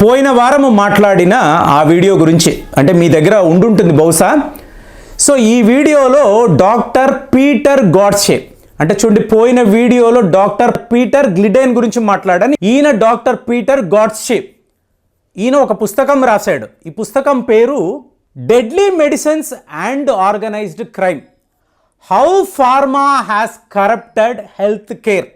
పోయిన వారము మాట్లాడిన ఆ వీడియో గురించి అంటే మీ దగ్గర ఉండుంటుంది బహుశా. సో ఈ వీడియోలో డాక్టర్ పీటర్ గాడ్సే అంటే చూడండి పోయిన వీడియోలో డాక్టర్ పీటర్ గ్లిడైన్ గురించి మాట్లాడాను ఈయన డాక్టర్ పీటర్ గాడ్సే ఈయన ఒక పుస్తకం రాశాడు. ఈ పుస్తకం పేరు deadly medicines and organised crime. How pharma has corrupted health care.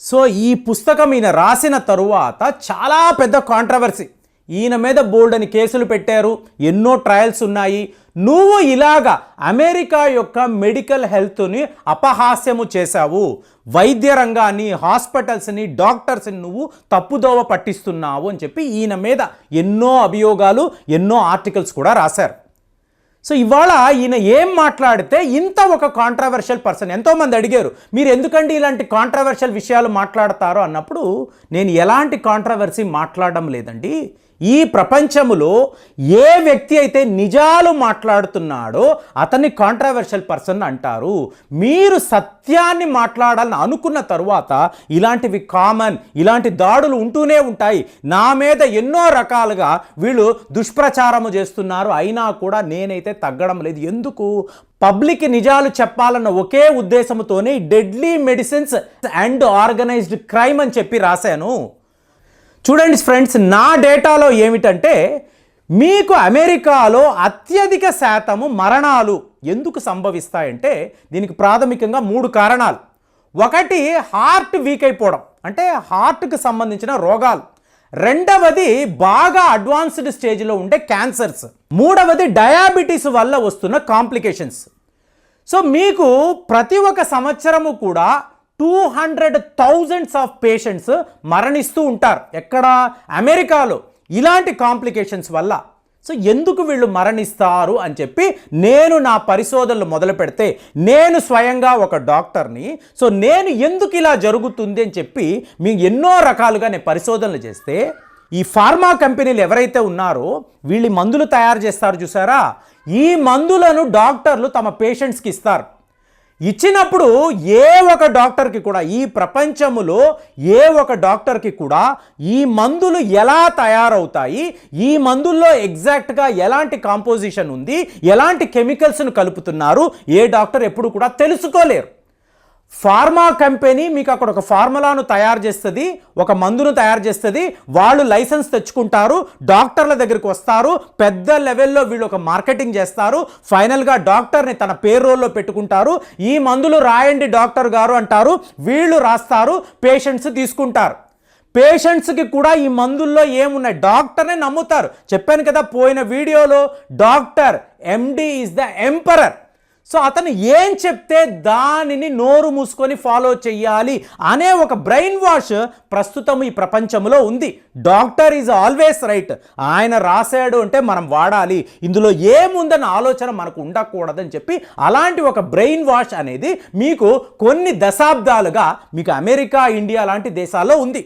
So ఈ పుస్తకం ఈయన రాసిన తరువాత చాలా పెద్ద కాంట్రవర్సీ ఈయన మీద బోల్డ్ అని కేసులు పెట్టారు ఎన్నో ట్రయల్స్ ఉన్నాయి. నువ్వు ఇలాగా అమెరికా యొక్క మెడికల్ హెల్త్ని అపహాస్యము చేశావు. వైద్య రంగాన్ని హాస్పిటల్స్ని డాక్టర్స్ని నువ్వు తప్పుదోవ పట్టిస్తున్నావు అని చెప్పి ఈయన మీద ఎన్నో అభియోగాలు ఎన్నో ఆర్టికల్స్ కూడా రాశారు. సో ఇవాళ ఈయన ఏం మాట్లాడితే ఇంత ఒక కాంట్రవర్షియల్ పర్సన్ ఎంతోమంది అడిగారు మీరు ఎందుకండి ఇలాంటి కాంట్రవర్షియల్ విషయాలు మాట్లాడతారో? అన్నప్పుడు నేను ఎలాంటి కాంట్రవర్సీ మాట్లాడడం లేదండి. ఈ ప్రపంచములో ఏ వ్యక్తి అయితే నిజాలు మాట్లాడుతున్నాడో అతన్ని కాంట్రావర్షియల్ పర్సన్ అంటారు. మీరు సత్యాన్ని మాట్లాడాలని అనుకున్న తరువాత ఇలాంటివి కామన్ ఇలాంటి దాడులు ఉంటూనే ఉంటాయి. నా మీద ఎన్నో రకాలుగా వీళ్ళు దుష్ప్రచారము చేస్తున్నారు. అయినా కూడా నేనైతే తగ్గడం లేదు. ఎందుకు? పబ్లిక్ నిజాలు చెప్పాలన్న ఒకే ఉద్దేశంతోనే deadly medicines and organised crime అని చెప్పి రాశాను. చూడండి ఫ్రెండ్స్ నా డేటాలో ఏమిటంటే మీకు అమెరికాలో అత్యధిక శాతము మరణాలు ఎందుకు సంభవిస్తాయంటే దీనికి ప్రాథమికంగా మూడు కారణాలు. ఒకటి హార్ట్ వీక్ అయిపోవడం. అంటే హార్ట్కి సంబంధించిన రోగాలు. రెండవది బాగా అడ్వాన్స్డ్ స్టేజ్లో ఉండే క్యాన్సర్స్ మూడవది డయాబెటీస్ వల్ల వస్తున్న కాంప్లికేషన్స్ సో మీకు ప్రతి ఒక్క సంవత్సరము కూడా two hundred thousands of patients మరణిస్తూ ఉంటారు. ఎక్కడ? అమెరికాలో. ఇలాంటి కాంప్లికేషన్స్ వల్ల. సో ఎందుకు వీళ్ళు మరణిస్తారు అని చెప్పి నేను నా పరిశోధనలు మొదలు పెడితే నేను స్వయంగా ఒక డాక్టర్ని సో నేను ఎందుకు ఇలా జరుగుతుంది అని చెప్పి మీ ఎన్నో రకాలుగా నేను పరిశోధనలు చేస్తే ఈ ఫార్మా కంపెనీలు ఎవరైతే ఉన్నారో వీళ్ళు మందులు తయారు చేస్తారు చూసారా? ఈ మందులను డాక్టర్లు తమ పేషెంట్స్కి ఇస్తారు. ఇచ్చినప్పుడు ఏ ఒక డాక్టర్కి కూడా ఈ ప్రపంచములో ఏ ఒక డాక్టర్కి కూడా ఈ మందులు ఎలా తయారవుతాయి ఈ మందుల్లో ఎగ్జాక్ట్గా ఎలాంటి కాంపోజిషన్ ఉంది ఎలాంటి కెమికల్స్ను కలుపుతున్నారు ఏ డాక్టర్ ఎప్పుడు కూడా తెలుసుకోలేరు. ఫార్మా కంపెనీ మీకు అక్కడ ఒక ఫార్ములాను తయారు చేస్తుంది ఒక మందును తయారు చేస్తుంది. వాళ్ళు లైసెన్స్ తెచ్చుకుంటారు డాక్టర్ల దగ్గరికి వస్తారు పెద్ద లెవెల్లో వీళ్ళు ఒక మార్కెటింగ్ చేస్తారు. ఫైనల్గా డాక్టర్ని తన పేరోల్లో పెట్టుకుంటారు. ఈ మందులు రాయండి డాక్టర్ గారు అంటారు. వీళ్ళు రాస్తారు పేషెంట్స్ తీసుకుంటారు. పేషెంట్స్కి కూడా ఈ మందుల్లో ఏమున్నాయి? డాక్టర్నే నమ్ముతారు. చెప్పాను కదా పోయిన వీడియోలో doctor MD is the emperor so అతను ఏం చెప్తే దానిని నోరు మూసుకొని ఫాలో చెయ్యాలి అనే ఒక బ్రెయిన్ వాష్ ప్రస్తుతం ఈ ప్రపంచంలో ఉంది. Doctor is always right. ఆయన రాశాడు అంటే మనం వాడాలి. ఇందులో ఏముందన్న ఆలోచన మనకు ఉండకూడదని చెప్పి అలాంటి ఒక బ్రెయిన్ వాష్ అనేది మీకు కొన్ని దశాబ్దాలుగా మీకు అమెరికా ఇండియా లాంటి దేశాల్లో ఉంది.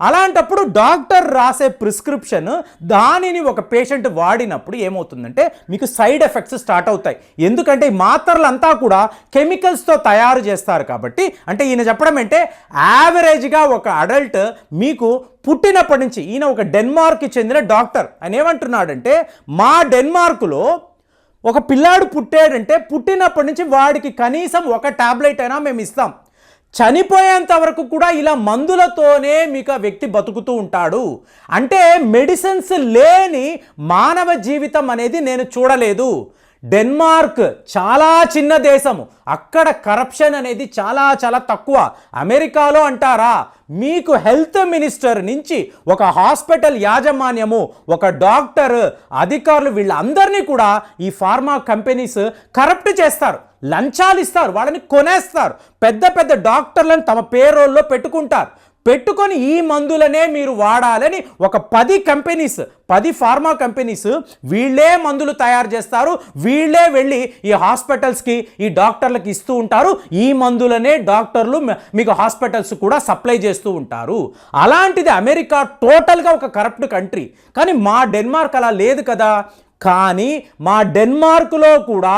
అలాంటప్పుడు డాక్టర్ రాసే ప్రిస్క్రిప్షన్ దానిని ఒక పేషెంట్ వాడినప్పుడు ఏమవుతుందంటే మీకు సైడ్ ఎఫెక్ట్స్ స్టార్ట్ అవుతాయి. ఎందుకంటే ఈ మాత్రలంతా కూడా కెమికల్స్తో తయారు చేస్తారు కాబట్టి అంటే ఈయన చెప్పడం అంటే యావరేజ్గా ఒక అడల్ట్ మీకు పుట్టినప్పటి నుంచి ఈయన ఒక డెన్మార్క్కి చెందిన డాక్టర్. ఆయన ఏమంటున్నాడంటే మా డెన్మార్క్లో ఒక పిల్లాడు పుట్టాడంటే పుట్టినప్పటి నుంచి వాడికి కనీసం ఒక టాబ్లెట్ అయినా మేము ఇస్తాం. చనిపోయేంత వరకు కూడా ఇలా మందులతోనే మీకు ఆ వ్యక్తి బతుకుతూ ఉంటాడు. అంటే మెడిసిన్స్ లేని మానవ జీవితం అనేది నేను చూడలేదు. డెన్మార్క్ చాలా చిన్న దేశము. అక్కడ కరప్షన్ అనేది చాలా చాలా తక్కువ. అమెరికాలో అంటారా? మీకు హెల్త్ మినిస్టర్ నుంచి ఒక హాస్పిటల్ యాజమాన్యము ఒక డాక్టర్ అధికారులు వీళ్ళందరినీ కూడా ఈ ఫార్మా కంపెనీస్ కరప్ట్ చేస్తారు. లంచాలు ఇస్తారు వాళ్ళని కొనేస్తారు. పెద్ద పెద్ద డాక్టర్లను తమ పేరోల్లో పెట్టుకుంటారు. పెట్టుకొని ఈ మందులనే మీరు వాడాలని ఒక పది కంపెనీస్ పది ఫార్మా కంపెనీస్ వీళ్ళే మందులు తయారు చేస్తారు. వీళ్ళే వెళ్ళి ఈ హాస్పిటల్స్కి ఈ డాక్టర్లకు ఇస్తూ ఉంటారు. ఈ మందులనే డాక్టర్లు మీకు హాస్పిటల్స్ కూడా సప్లై చేస్తూ ఉంటారు. అలాంటిది అమెరికా టోటల్గా ఒక కరప్ట్ కంట్రీ. కానీ మా డెన్మార్క్ అలా లేదు కదా. కానీ మా డెన్మార్క్లో కూడా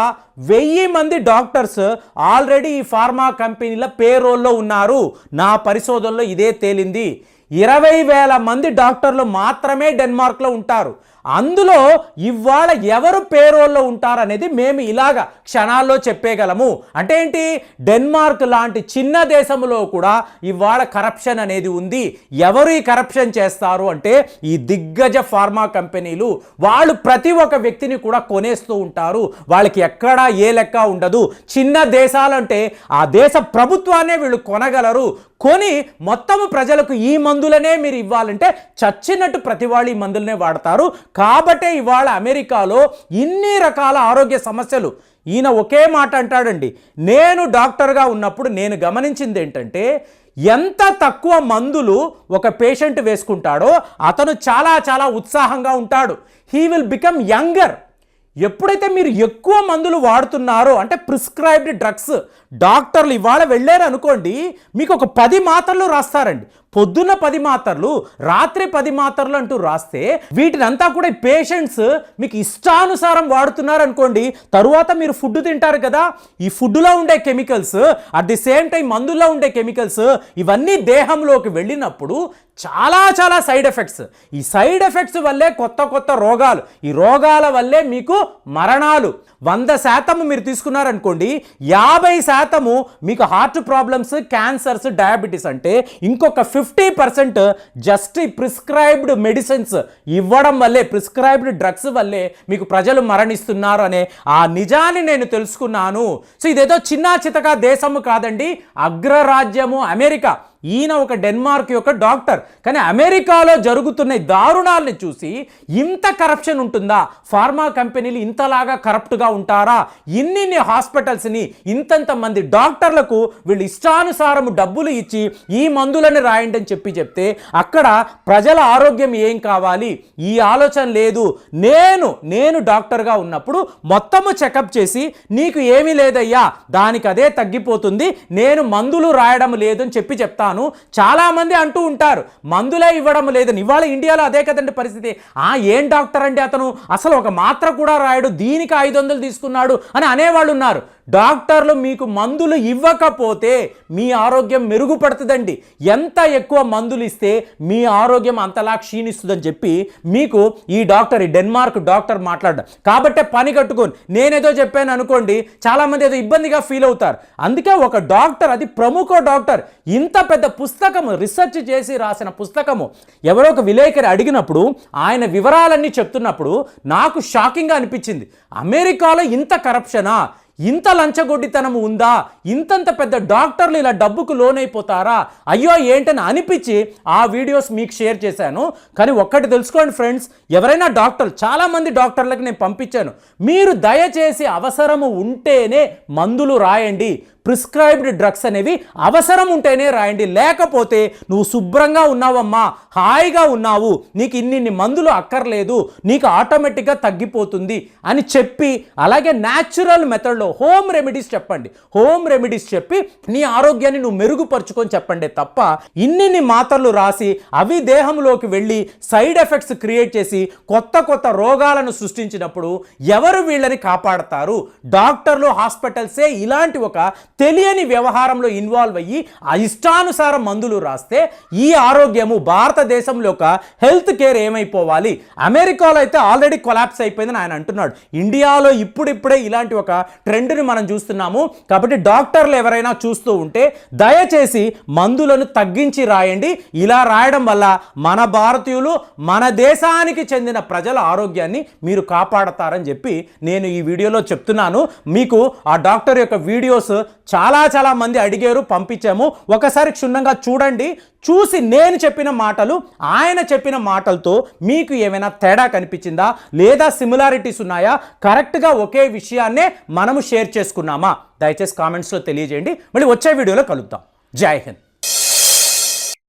వెయ్యి మంది డాక్టర్స్ ఆల్రెడీ ఈ ఫార్మా కంపెనీల పేరోల్లో ఉన్నారు. నా పరిశోధనలో ఇదే తేలింది. ఇరవై వేల మంది డాక్టర్లు మాత్రమే డెన్మార్క్లో ఉంటారు. అందులో ఇవాళ ఎవరు పేరోల్లో ఉంటారనేది మేము ఇలాగ క్షణాల్లో చెప్పేయగలము. అంటే ఏంటి? డెన్మార్క్ లాంటి చిన్న దేశంలో కూడా ఇవాళ కరప్షన్ అనేది ఉంది. ఎవరు ఈ కరప్షన్ చేస్తారు అంటే ఈ దిగ్గజ ఫార్మా కంపెనీలు. వాళ్ళు ప్రతి ఒక్క వ్యక్తిని కూడా కొనేస్తూ ఉంటారు. వాళ్ళకి ఎక్కడా ఏ లెక్క ఉండదు. చిన్న దేశాలంటే ఆ దేశ ప్రభుత్వాన్నే వీళ్ళు కొనగలరు. కొని మొత్తము ప్రజలకు ఈ మందులనే మీరు ఇవ్వాలంటే చచ్చినట్టు ప్రతి వాళ్ళు ఈ మందులనే వాడతారు. కాబట్టే ఇవాళ అమెరికాలో ఇన్ని రకాల ఆరోగ్య సమస్యలు. ఈయన ఒకే మాట అంటాడండి నేను డాక్టర్గా ఉన్నప్పుడు నేను గమనించింది ఏంటంటే ఎంత తక్కువ మందులు ఒక పేషెంట్ వేసుకుంటాడో అతను చాలా చాలా ఉత్సాహంగా ఉంటాడు. He will become younger. ఎప్పుడైతే మీరు ఎక్కువ మందులు వాడుతున్నారో అంటే ప్రిస్క్రైబ్డ్ డ్రగ్స్ డాక్టర్లు ఇవాళ వెళ్ళారు అనుకోండి మీకు ఒక పది మాత్రలు రాస్తారండి. పొద్దున్న పది మాత్రలు రాత్రి పది మాత్రలు అంటూ రాస్తే వీటిని అంతా కూడా పేషెంట్స్ మీకు ఇష్టానుసారం వాడుతున్నారు అనుకోండి తరువాత మీరు ఫుడ్ తింటారు కదా ఈ ఫుడ్లో ఉండే chemicals at the same time మందుల్లో ఉండే కెమికల్స్ ఇవన్నీ దేహంలోకి వెళ్ళినప్పుడు చాలా చాలా సైడ్ ఎఫెక్ట్స్. ఈ సైడ్ ఎఫెక్ట్స్ వల్లే కొత్త కొత్త రోగాలు ఈ రోగాల వల్లే మీకు మరణాలు. వంద శాతం మీరు తీసుకున్నారనుకోండి యాభై శాతము మీకు హార్ట్ ప్రాబ్లమ్స్ క్యాన్సర్స్ డయాబెటీస్ అంటే ఇంకొక fifty fifty percent just prescribed medicines ఇవ్వడం వల్లే ప్రిస్క్రైబ్డ్ డ్రగ్స్ వల్లే మీకు ప్రజలు మరణిస్తున్నారు అనే ఆ నిజాన్ని నేను తెలుసుకున్నాను. సో ఇదేదో చిన్న చితక దేశము కాదండి అగ్రరాజ్యము అమెరికా. ఈయన ఒక డెన్మార్క్ యొక్క డాక్టర్. కానీ అమెరికాలో జరుగుతున్న దారుణాలను చూసి ఇంత కరప్షన్ ఉంటుందా? ఫార్మా కంపెనీలు ఇంతలాగా కరప్ట్గా ఉంటారా? ఇన్నిన్ని హాస్పిటల్స్ని ఇంతంత మంది డాక్టర్లకు వీళ్ళు ఇష్టానుసారం డబ్బులు ఇచ్చి ఈ మందులని రాయండి అని చెప్పి చెప్తే అక్కడ ప్రజల ఆరోగ్యం ఏం కావాలి? ఈ ఆలోచన లేదు. నేను నేను డాక్టర్గా ఉన్నప్పుడు మొత్తము చెకప్ చేసి నీకు ఏమీ లేదయ్యా దానికి అదే తగ్గిపోతుంది. నేను మందులు రాయడం లేదని చెప్పి చెప్తాను. చాలా మంది అంటూ ఉంటారు మందులే ఇవ్వడం లేదని ఇవాళ ఇండియాలో అదే కదండి పరిస్థితి. ఆ ఏం డాక్టర్ అండి అతను? అసలు ఒక మాత్ర కూడా రాయడు దీనికి ఐదు వందలు తీసుకున్నాడు అని అనేవాళ్ళు ఉన్నారు. డాక్టర్లు మీకు మందులు ఇవ్వకపోతే మీ ఆరోగ్యం మెరుగుపడుతుందండి. ఎంత ఎక్కువ మందులు ఇస్తే మీ ఆరోగ్యం అంతలా క్షీణిస్తుందని చెప్పి మీకు ఈ డాక్టర్ ఈ డెన్మార్క్ డాక్టర్ మాట్లాడడం. కాబట్టే పని కట్టుకొని నేనేదో చెప్పాను అనుకోండి చాలామంది ఏదో ఇబ్బందిగా ఫీల్ అవుతారు. అందుకే ఒక డాక్టర్ అది ప్రముఖ డాక్టర్ ఇంత పెద్ద పుస్తకము రీసెర్చ్ చేసి రాసిన పుస్తకము ఎవరో ఒక విలేకరి అడిగినప్పుడు ఆయన వివరాలన్నీ చెప్తున్నప్పుడు నాకు షాకింగ్గా అనిపించింది. అమెరికాలో ఇంత కరప్షనా? ఇంత లంచగొడ్డితనం ఉందా? ఇంతంత పెద్ద డాక్టర్లు ఇలా డబ్బుకు లోనైపోతారా? అయ్యో ఏంటని అనిపించి ఆ వీడియోస్ మీకు షేర్ చేశాను. కానీ ఒక్కటి తెలుసుకోండి ఫ్రెండ్స్ ఎవరైనా డాక్టర్ చాలామంది డాక్టర్లకు నేను పంపించాను. మీరు దయచేసి అవసరము ఉంటేనే మందులు రాయండి. ప్రిస్క్రైబ్డ్ డ్రగ్స్ అనేవి అవసరం ఉంటేనే రాయండి. లేకపోతే నువ్వు శుభ్రంగా ఉన్నావమ్మా హాయిగా ఉన్నావు నీకు ఇన్నిన్ని మందులు అక్కర్లేదు నీకు ఆటోమేటిక్గా తగ్గిపోతుంది అని చెప్పి అలాగే న్యాచురల్ మెథడ్లో హోమ్ రెమెడీస్ చెప్పండి. హోమ్ రెమెడీస్ చెప్పి నీ ఆరోగ్యాన్ని నువ్వు మెరుగుపరుచుకొని చెప్పండి తప్ప ఇన్నిన్ని మాత్రలు రాసి అవి దేహంలోకి వెళ్ళి సైడ్ ఎఫెక్ట్స్ క్రియేట్ చేసి కొత్త కొత్త రోగాలను సృష్టించినప్పుడు ఎవరు వీళ్ళని కాపాడతారు? డాక్టర్లు హాస్పిటల్సే ఇలాంటి ఒక తెలియని వ్యవహారంలో ఇన్వాల్వ్ అయ్యి ఆ ఇష్టానుసారం మందులు రాస్తే ఈ ఆరోగ్యము భారతదేశంలో ఒక హెల్త్ కేర్ ఏమైపోవాలి? అమెరికాలో అయితే ఆల్రెడీ కొలాప్స్ అయిపోయిందని ఆయన అంటున్నాడు. ఇండియాలో ఇప్పుడిప్పుడే ఇలాంటి ఒక ట్రెండ్ని మనం చూస్తున్నాము. కాబట్టి డాక్టర్లు ఎవరైనా చూస్తూ ఉంటే దయచేసి మందులను తగ్గించి రాయండి. ఇలా రాయడం వల్ల మన భారతీయులు మన దేశానికి చెందిన ప్రజల ఆరోగ్యాన్ని మీరు కాపాడతారని చెప్పి నేను ఈ వీడియోలో చెప్తున్నాను. మీకు ఆ డాక్టర్ యొక్క వీడియోస్ చాలా చాలా మంది అడిగారు పంపించాము. ఒకసారి క్షుణ్ణంగా చూడండి. చూసి నేను చెప్పిన మాటలు ఆయన చెప్పిన మాటలతో మీకు ఏమైనా తేడా కనిపించిందా? లేదా సిమిలారిటీస్ ఉన్నాయా? కరెక్ట్గా ఒకే విషయాన్నే మనము షేర్ చేసుకున్నామా? దయచేసి కామెంట్స్లో తెలియజేయండి. మళ్ళీ వచ్చే వీడియోలో కలుద్దాం. జై హింద్.